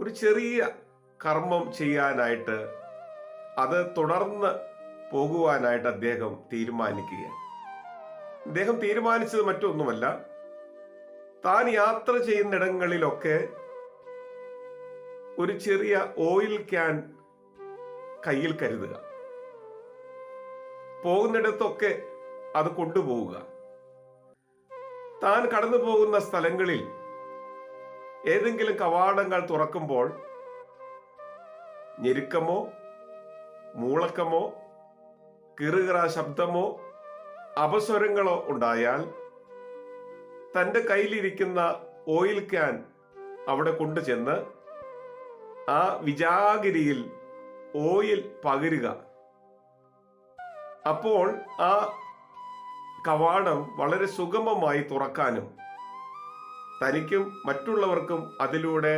ഒരു ചെറിയ കർമ്മം ചെയ്യാനായിട്ട് അത് തുടർന്ന് പോകുവാനായിട്ട് അദ്ദേഹം തീരുമാനിക്കുക അദ്ദേഹം തീരുമാനിച്ചത് മറ്റൊന്നുമല്ല. താൻ യാത്ര ചെയ്യുന്നിടങ്ങളിലൊക്കെ ഒരു ചെറിയ ഓയിൽ ക്യാൻ കയ്യിൽ കരുതുക. പോകുന്നിടത്തൊക്കെ അത് കൊണ്ടുപോവുക. താൻ കടന്നു പോകുന്ന സ്ഥലങ്ങളിൽ ഏതെങ്കിലും കവാടങ്ങൾ തുറക്കുമ്പോൾ ഞെരുക്കമോ മൂളക്കമോ കിറുകിറ ശബ്ദമോ അപസ്വരങ്ങളോ ഉണ്ടായാൽ തന്റെ കയ്യിലിരിക്കുന്ന ഓയിൽ ക്യാൻ അവിടെ കൊണ്ടുചെന്ന് ആ വിജാഗിരിയിൽ ഓയിൽ പകരുക. അപ്പോൾ ആ കവാടം വളരെ സുഗമമായി തുറക്കാനും തനിക്കും മറ്റുള്ളവർക്കും അതിലൂടെ